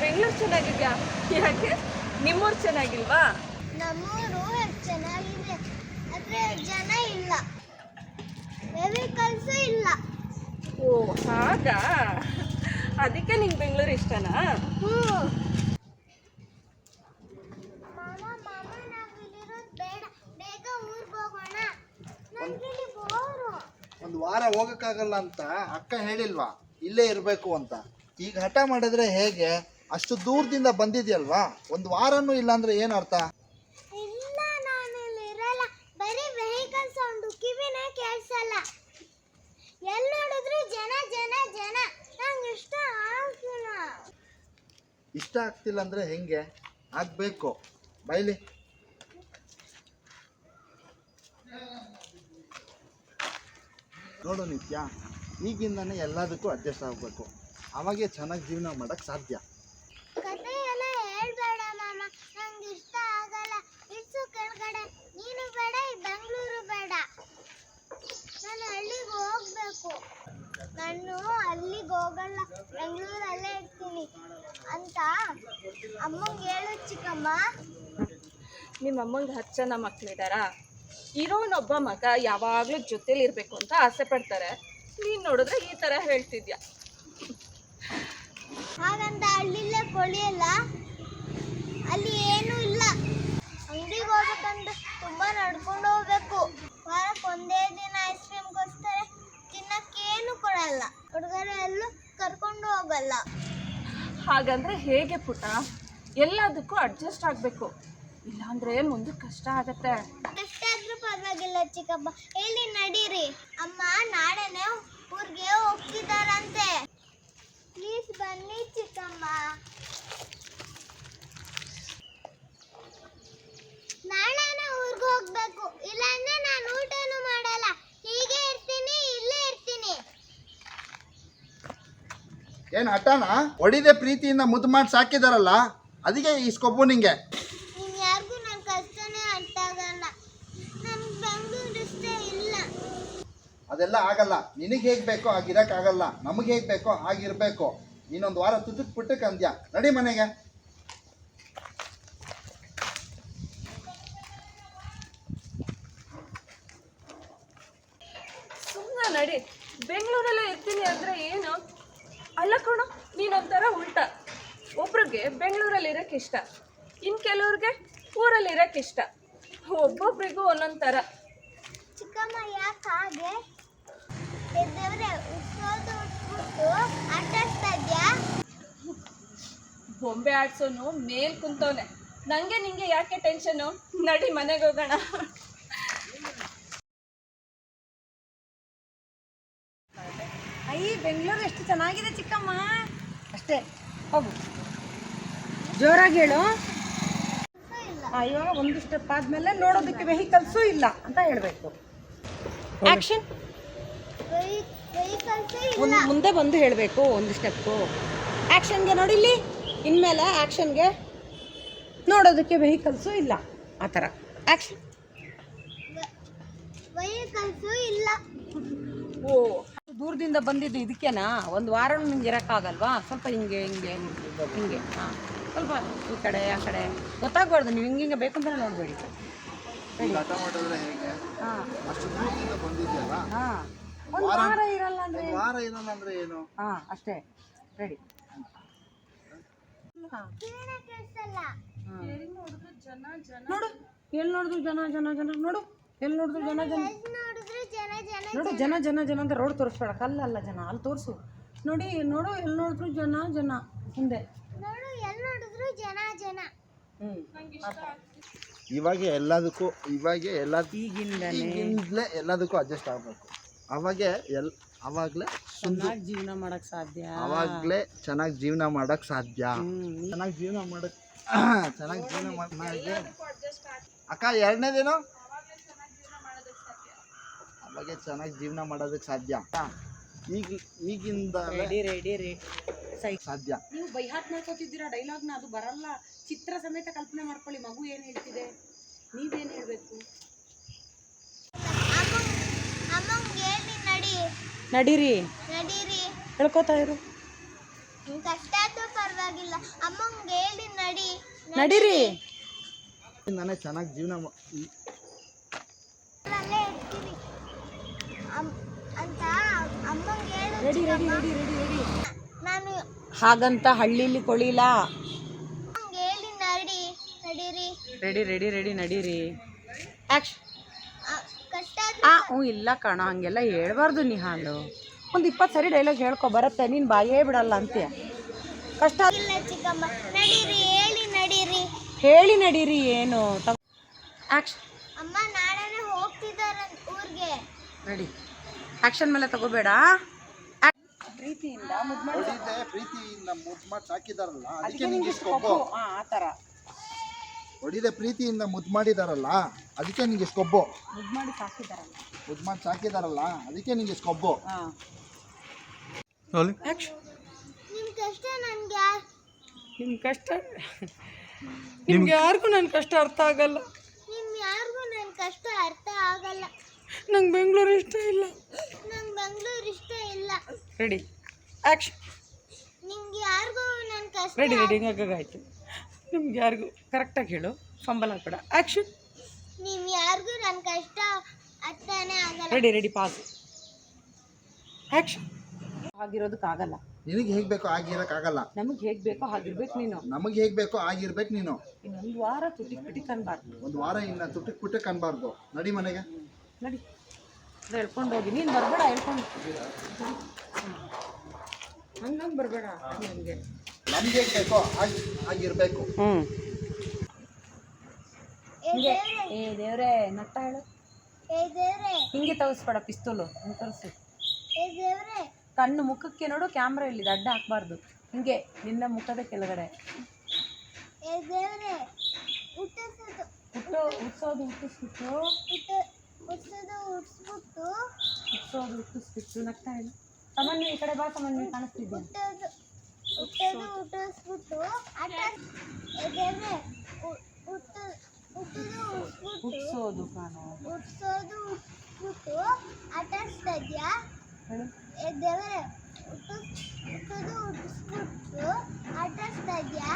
ಬೆಂಗಳೂರು ಚೆನ್ನಾಗಿದ್ಯಾ? ಯಾಕೆ? ನಿಮ್ಮೂರು ಚೆನ್ನಾಗಿಲ್ವಾ? ನಮ್ಮೂರು ಚೆನ್ನಾಗಿದೆ. ಆದರೆ ಜನ ಇಲ್ಲ ವೆಹಿಕಲ್ಸ್ ಇಲ್ಲ ಓ ಹಾಗಾ ಅದಕ್ಕೆ ನಿಂಗೆ ಬೆಂಗಳೂರು ಇಷ್ಟನಾ? ಒಂದು ವಾರ ಹೋಗಕ್ಕಾಗಲ್ಲ ಅಂತ ಅಕ್ಕ ಹೇಳಿಲ್ವಾ? ಇಲ್ಲೇ ಇರಬೇಕು ಅಂತ. ಈಗ ಹಠ ಮಾಡಿದ್ರೆ ಹೇಗೆ? ಅಷ್ಟು ದೂರದಿಂದ ಬಂದಿದ್ಯಲ್ವಾ? ಒಂದು ವಾರನೂ ಇಲ್ಲ ಅಂದ್ರೆ ಏನು ಅರ್ಥ? ಇಲ್ಲ ನಾನು ಇಲ್ಲಿ ಇರಲ್ಲ ಬರೀ ವೆಹಿಕಲ್ ಸೌಂಡು ಕಿವಿನೇ ಕೇಳಿಸಲ್ಲ. ಎಲ್ಲಿ ನೋಡಿದ್ರು ಜನ ಜನ ಜನ. ನಂಗೆ ಇಷ್ಟ ಆಗ್ತಿಲ್ಲ. ಇಷ್ಟ ಆಗ್ತಿಲ್ಲ ಅಂದ್ರೆ ಹೆಂಗೆ? ಆಗ್ಬೇಕು. ಬೈಲಿ. ನೋಡು ನಿತ್ಯ, ಈಗಿಂದನೇ ಎಲ್ಲದಕ್ಕೂ ಅಡ್ಜಸ್ಟ್ ಆಗಬೇಕು. ಅವಾಗೆ ಚೆನ್ನಾಗಿ ಜೀವನ ಮಾಡಕ್ ಸಾಧ್ಯ ಕತೆ ಎಲ್ಲ ಹೇಳ್ಬೇಡ ಮಾಮ ನಂಗೆ ಇಷ್ಟ ಆಗಲ್ಲ ಇಡ್ಸು ಕೆಳಗಡೆ ನೀನು ಬೇಡ ಈ ಬೆಂಗಳೂರು ಬೇಡ ನಾನು ಹಳ್ಳಿಗೆ ಹೋಗ್ಬೇಕು ನಾನು ಹೋಗಲ್ಲ ಬೆಂಗಳೂರಲ್ಲೇ ಇರ್ತೀನಿ ಅಂತ ಅಮ್ಮಂಗೆ ಹೇಳು ಚಿಕ್ಕಮ್ಮ. ನಿಮ್ಮ ಅಮ್ಮಂಗೆ ಹತ್ತು ಜನ ಮಕ್ಕಳಿದಾರ ಇರೋನೊಬ್ಬ ಮಗ ಯಾವಾಗಲೂ ಜೊತೇಲಿ ಇರಬೇಕು ಅಂತ ಆಸೆ ಪಡ್ತಾರೆ. ನೀನು ನೋಡಿದ್ರೆ ಈ ಥರ ಹೇಳ್ತಿದ್ಯಾ? ಹಾಗಂತ ಹಳ್ಳಿಲೇ ಕೊಳಿಯಲ್ಲ ಅಲ್ಲಿ ಏನೂ ಇಲ್ಲ. ಅಂಗಡಿಗೆ ಹೋಗ್ಬೇಕಂದ್ರೆ ತುಂಬ ನಡ್ಕೊಂಡು ಹೋಗ್ಬೇಕು. ಹೋಗಲ್ಲ ಹಾಗಂದ್ರೆ ಹೇಗೆ ಪುಟ ಎಲ್ಲದಕ್ಕೂ ಅಡ್ಜಸ್ಟ್ ಆಗಬೇಕು. ಇಲ್ಲಾಂದ್ರೆ ಮುಂದೆ ಕಷ್ಟ ಆಗತ್ತೆ. ಕಷ್ಟ ಆದ್ರೂ ಪರವಾಗಿಲ್ಲ ಚಿಕ್ಕಮ್ಮ ಹೇಳಿ ನಡೀರಿ. ಅಮ್ಮ ನಾಳೆನೆ ಊರಿಗೆ ಹೋಗ್ತಿದಾರಂತೆ. ಪ್ಲೀಸ್ ಬನ್ನಿ ಚಿಕ್ಕಮ್ಮ. ನಾಳೆನೆ ಊರಿಗೆ ಹೋಗ್ಬೇಕು. ಇಲ್ಲಾಂದ್ರೆ ನಾನು ಊಟನೂ ಮಾಡಲ್ಲ ಹೀಗೆ ಇರ್ತೀನಿ ಇಲ್ಲೇ ಇರ್ತೀನಿ ಏನು ಹಠಾನ ಹೊಡಿದೆ ಪ್ರೀತಿಯಿಂದ ಮುದ್ದು ಮಾಡಿ ಸಾಕಿದಾರಲ್ಲ ಅದಕ್ಕೆ ನಿಂಗೆ. ಯಾರಿಗೂ ನನ್ನ ಕಷ್ಟನೇ ಅರ್ಥ ಆಗಲ್ಲ. ನನ್ಗೆ ಬೆಂಗಳೂರು ಇಷ್ಟ ಇಲ್ಲ. ಅದೆಲ್ಲ ಆಗಲ್ಲ. ನಿನಗೆ ಹೇಗೆ ಬೇಕೋ ಹಾಗಿರಕ್ಕಾಗಲ್ಲ ನಮಗೆ ಹೇಗೆ ಬೇಕೋ ಹಾಗಿರ್ಬೇಕು. ಇನ್ನೊಂದು ವಾರ ತುತ್ತಕ್ ಪುಟ್ಟಕ್ಕೆ ಅಂದ್ಯಾ ನಡಿ ಮನೆಗೆ. ಸುಮ್ಮನೆ ನಡಿ. ಬೆಂಗಳೂರಲ್ಲೇ ಇರ್ತೀನಿ ಅಂದರೆ ಏನು? ಅಲ್ಲ ಕಣೋ ನೀನೊಂಥರ ಉಲ್ಟ. ಒಬ್ರಿಗೆ ಬೆಂಗಳೂರಲ್ಲಿ ಇರೋಕ್ಕೆ ಇಷ್ಟ. ಇನ್ನು ಕೆಲವ್ರಿಗೆ ಊರಲ್ಲಿ ಇರೋಕ್ಕೆ ಇಷ್ಟ. ಒಬ್ಬೊಬ್ರಿಗೂ ಒಂದೊಂದು ಥರ. ಚಿಕ್ಕಮ್ಮ ಯಾಕೆ ಹಾಗೆ? ದೇವ್ರೆ ಉಟ್ಸೋದು ಉಟ್ಬಿಟ್ಟು ಆಟಾಡ್ತಾ ಇದ್ಯಾ? ಬೊಂಬೆ ಆಡ್ಸೋನು ಮೇಲ್ ಕುಂತವನೆ. ನನಗೆ ನಿಂಗೆ ಯಾಕೆ ಟೆನ್ಷನು ನಡಿ ಮನೆಗೆ ಹೋಗೋಣ. ಬೆಂಗಳೂರು ಎಷ್ಟು ಚೆನ್ನಾಗಿದೆ ಚಿಕ್ಕಮ್ಮ? ಅಷ್ಟೇ ಹೋಗು. ಜೋರಾಗಿ ಹೇಳು. ಆ, ಇವಾಗ ಒಂದು ಸ್ಟೆಪ್ ಆದಮೇಲೆ ನೋಡೋದಕ್ಕೆ ವೆಹಿಕಲ್ಸು ಇಲ್ಲ ಅಂತ ಹೇಳಬೇಕು. ಆ್ಯಕ್ಷನ್ ಒಂದು ಇಲ್ಲ. ಮುಂದೆ ಬಂದು ಹೇಳಬೇಕು ಒಂದು ಸ್ಟೆಪ್ಪು ಆ್ಯಕ್ಷನ್ಗೆ ನೋಡಿಲ್ಲಿ ಇನ್ಮೇಲೆ ಆ್ಯಕ್ಷನ್ಗೆ ನೋಡೋದಕ್ಕೆ ವೆಹಿಕಲ್ಸು ಇಲ್ಲ. ಆ ಥರ. ಆ್ಯಕ್ಷನ್ ವೆಹಿಕಲ್ಸು ಇಲ್ಲ. ಓ. ದೂರದಿಂದ ಬಂದಿದ್ದು ಇದಕ್ಕೆನಾ? ಒಂದು ವಾರ ನಿಮ್ಗೆ ಇರೋಕ್ಕಾಗಲ್ವಾ? ಸ್ವಲ್ಪ ಹಿಂಗೆ ಹಿಂಗೆ ಹಿಂಗೆ. ಹಾಂ. ಸ್ವಲ್ಪ ಈ ಕಡೆ ಆ ಕಡೆ. ಗೊತ್ತಾಗಬಾರ್ದು ನೀವು ಹಿಂಗೆ ಹಿಂಗೆ ಬೇಕು ಅಂತಲೇ ನೋಡಬೇಡಿ. ಹಠ ಮಾಡಿದ್ರೆ ಹೇಗೆ? ಹಾಂ. ಅಷ್ಟು ದೂರದಿಂದ ಬಂದಿದ್ಯಲ್ಲ? ಹಾಂ. ಒಂದು ವಾರ- ಇರಲ್ಲ ಅಂದರೆ ಒಂದು ವಾರ ಇರಲ್ಲ ಅಂದ್ರೆ ಏನು? ಹಾಂ ಅಷ್ಟೇ. ರೆಡಿ. ನೋಡು ಎಲ್ಲಿ ನೋಡಿದ್ರು ಜನ ಜನ ಜನ ನೋಡು ಎಲ್ಲಿ ನೋಡಿದ್ರು ಜನ ಜನ ಎಲ್ಲಿ ನೋಡಿದ್ರು ಜನ ಜನ ನೋಡು ಜನ ಜನ ಜನ ಅಂತ ರೋಡ್ ತೋರಿಸ್ಬೇಡ. ಕಲ್ಲಲ್ಲ ಜನ ಅಲ್ಲಿ ತೋರಿಸು. ನೋಡಿ ನೋಡು ಎಲ್ಲಿ ನೋಡಿದ್ರು ಜನ ಜನ ಹಿಂದೆ. ನೋಡು ಎಲ್ಲಿ ನೋಡಿದ್ರು ಜನ ಜನ. ಹ್ಞೂ ಇವಾಗ ಎಲ್ಲದಕ್ಕೂ ಇವಾಗ ಎಲ್ಲ ಈಗಿಂದಲೇ. ಎಲ್ಲದಕ್ಕೂ ಅಡ್ಜಸ್ಟ್ ಆಗಬೇಕು. ಅವಾಗೆ ಎಲ್ ಅವಾಗಲೇ ಚೆನ್ನಾಗಿ ಜೀವನ ಮಾಡಕ್ ಸಾಧ್ಯ. ಅವಾಗ್ಲೇ ಚೆನ್ನಾಗಿ ಜೀವನ ಮಾಡಕ್ ಸಾಧ್ಯ. ಹ್ಮ್. ಚೆನ್ನಾಗಿ ಜೀವನ ಮಾಡಕ್ ಚೆನ್ನಾಗಿ ಜೀವನ ಮಾಡಿ ಅಕ್ಕ ಎರಡನೇದೇನು? ಅವಾಗೆ ಚೆನ್ನಾಗಿ ಜೀವನ ಮಾಡೋದಕ್ಕೆ ಸಾಧ್ಯ. ಈಗ ಈಗಿಂದ ರೆಡಿ ರೆಡಿ ಸಾಧ್ಯ. ನೀವು ಬೈಹಾಟ್ ಮಾಡ್ಕೋತಿದ್ದೀರಾ ಡೈಲಾಗ್ನ ಅದು ಬರಲ್ಲ. ಚಿತ್ರ ಸಮೇತ ಕಲ್ಪನೆ ಮಾಡ್ಕೊಳ್ಳಿ ಮಗು ಏನು ಹೇಳ್ತಿದೆ? ನೀವೇನು ಹೇಳಬೇಕು? ಅಮ್ಮ ಅಮ್ಮಂಗೆ ನಡಿ. ನಡೀರಿ. ನಡೀರಿ. ಹೇಳ್ಕೊತಾ ಇರು. ಕಷ್ಟ ಆದ್ರೂ ಪರವಾಗಿಲ್ಲ. ಅಮ್ಮಂಗೆ ಹೇಳಿ ನಡಿ. ನಡೀರಿ. ನಾನೇ ಚೆನ್ನಾಗಿ ಜೀವನ ಮಾ- ಈ- ಅಲ್ಲೇ ಇರ್ತೀವಿ ಅಮ್- ಅಂತ ಅಮ್ಮಂಗೆ ಹೇಳು ready ready ready ready ready. ನಾನು ಹಾಗಂತ ಹಳ್ಳಿಲಿ ಹೇಳಿ ನಡಿ ನಡೀರಿ. ರೆಡಿ ರೆಡಿ ರೆಡಿ ನಡೀರಿ. ಆಕ್ಷನ್ ಆ, ಕಷ್ಟ ಆ ಹ್ಞೂ ಇಲ್ಲ ಕಣ ಹಂಗೆಲ್ಲ ಹೇಳ್ಬಾರ್ದು ನಿಹಾಲು ಒಂದು ಇಪ್ಪತ್ತು ಸರಿ ಡೈಲಾಗ್ ಹೇಳ್ಕೊ ಬರುತ್ತೆ ನೀನು ಬಾಯೇ ಬಿಡಲ್ಲ ಅಂತೀಯ. ಕಷ್ಟ ಇಲ್ಲ ಚಿಕ್ಕಮ್ಮ ನಡೀರಿ ಹೇಳಿ ನಡೀರಿ. ಹೇಳಿ ನಡೀರಿ ಏನು? ಆಕ್ಷನ್ ಅಮ್ಮ ನಾಳೆನೆ ಹೋಗ್ತಿದಾರ ಊರ್ಗೆ. ರೆಡಿ ಆಕ್ಷನ್ ಮೇಲೆ ತಗೋಬೇಡ. ಪ್ರೀತಿಯಿಂದ ಮುದ್ದು ಮಾಡಿ ಹೊಡಿದೆ ಪ್ರೀತಿಯಿಂದ ಮುದ್ದು ಮಾಡಿ ಸಾಕಿದಾರಲ್ಲ ಅದಕ್ಕೆ ನಿಮಗೆ ನಿಂಗೆ ಇಷ್ಟು ಕೊಬ್ಬು ಆ ಥರ ಹೊಡಿದೆ ಪ್ರೀತಿಯಿಂದ ಮುದ್ದು ಮಾಡಿದಾರಲ್ಲ ಅದಕ್ಕೆ ನಿಂಗೆ ಇಷ್ಟು ಕೊಬ್ಬು ಮುದ್ದು ಮಾಡಿ ಸಾಕಿದಾರಲ್ಲ. ಮುದ್ದು ಮಾಡಿ ಸಾಕಿದಾರಲ್ಲ ಅದಕ್ಕೆ ನಿಂಗೆ ಇಷ್ಟು ಕೊಬ್ಬು ಹಾಂ ಆಕ್ಷನ್ ನಿಮ್ ಕಷ್ಟ ನನಗೆ ನಿಮ್ಮ ಕಷ್ಟ? ನಿಮ್ಗೆ ಯಾರಿಗೂ ನನ್ನ ಕಷ್ಟ ಅರ್ಥ ಆಗಲ್ಲ. ನಿಮ್ ಯಾರಿಗೂ ನನ್ನ ಕಷ್ಟ ಅರ್ಥ ಆಗಲ್ಲ. ನಂಗೆ ಬೆಂಗಳೂರು ಇಷ್ಟ ಇಲ್ಲ. ನಂಗೆ ಬೆಂಗಳೂರು ಇಷ್ಟ ಇಲ್ಲ. ರೆಡಿ ಆಕ್ಷನ್ ನಿಮ್ಗೆ ಯಾರಿಗೂ ನನ್ನ ಕಷ್ಟ ರೆಡಿ ರೆಡಿ ಹಿಂಗಾಗಾಯ್ತು ನಿಮ್ಗೆ ಯಾರಿಗೂ ಕರೆಕ್ಟಾಗಿ ಹೇಳು. ಸಂಬಳ ಬೇಡ ಆ್ಯಕ್ಷನ್ ನಿಮ್ ಯಾರಿಗೂ ನನ್ನ ಕಷ್ಟ ಅರ್ಥನೇ ಆಗಲ್ಲ. ರೆಡಿ ರೆಡಿ ಪಾಸ್ ಆ್ಯಕ್ಷನ್ ಆಗಿರೋದಕ್ಕಾಗಲ್ಲ. ನಿನಗೆ ಹೇಗೆ ಬೇಕೋ ಆಗಿರೋಕ್ಕಾಗಲ್ಲ ನಮಗೆ ಹೇಗೆ ಬೇಕೋ ಆಗಿರ್ಬೇಕು ನೀನು. ನಮಗೆ ಹೇಗೆ ಬೇಕೋ ಆಗಿರ್ಬೇಕು ನೀನು. ಇನ್ನೊಂದು ವಾರ ತುಟಿ ಪಿಟಿ ಅನ್ಬಾರ್ದು. ಒಂದು ವಾರ ಇನ್ನು ತುಟಿ ಪುಟ್ಟಕ್ಕೆ ಅನ್ಬಾರ್ದು. ನಡಿ ಮನೆಗೆ. ನಡಿ. ಅದು ಹೇಳ್ಕೊಂಡು ಹೋಗಿ. ನೀನು ಬರಬೇಡ ಹೇಳ್ಕೊಂಡು ಹಂಗಂಗೆ ಬರಬೇಡ ನನಗೆ. ನಮಗೆ ಹೇಗೆ ಬೇಕೋ ಹಾಗೆ ಆಗಿರ್ಬೇಕು ಹ್ಞೂ ಏ ಹಿಂಗೆ. ದೇವ್ರೆ. ಏ ದೇವರೇ ನಟ್ಟ ಹೇಳು ಹಿಂಗೆ ತೋರಿಸ್ಬೇಡ ಪಿಸ್ತೂಲು ಹಿಂಗೆ ತೋರಿಸು. ಕಣ್ಣು ಮುಖಕ್ಕೆ ನೋಡು ಕ್ಯಾಮ್ರಾ ಇಲ್ಲಿದೆ ಅಡ್ಡ ಹಾಕ್ಬಾರ್ದು. ಹಿಂಗೆ ನಿನ್ನ ಮುಖದ ಕೆಳಗಡೆ. ಹುಟ್ಟಿಸೋದು ಹುಟ್ಟು ಹುಟ್ಸೋದು ಹುಟ್ಟಿಸ್ಬಿಟ್ಟು ಹುಟ್ಟ ಹುಟ್ಟಿಸೋದು ಹುಟ್ಟಿಸ್ಬಿಟ್ಟು ನಗ್ತಾ ಸಾಮಾನ್ಯ ಈ ಕಡೆ ಬಾ ಸಾಮಾನ್ಯ ಕಾಣಿಸ್ತಿದ್ದೆ. ಹುಟ್ಟೋದು ಹುಟ್ಟಿಸ್ಬಿಟ್ಟು ಆಟ ಕಾಣೋ. ಹುಟ್ಟಿಸೋದು ಹುಟ್ಟಿಸ್ಬಿಟ್ಟು ಆಟಾಡ್ಸ್ತಾ ಇದ್ಯಾ? ದೇವರೇ ಹುಟ್ಟು ಹುಟ್ಟೋದು ಹುಟ್ಟಿಸ್ಬಿಟ್ಟು ಇದ್ಯಾ?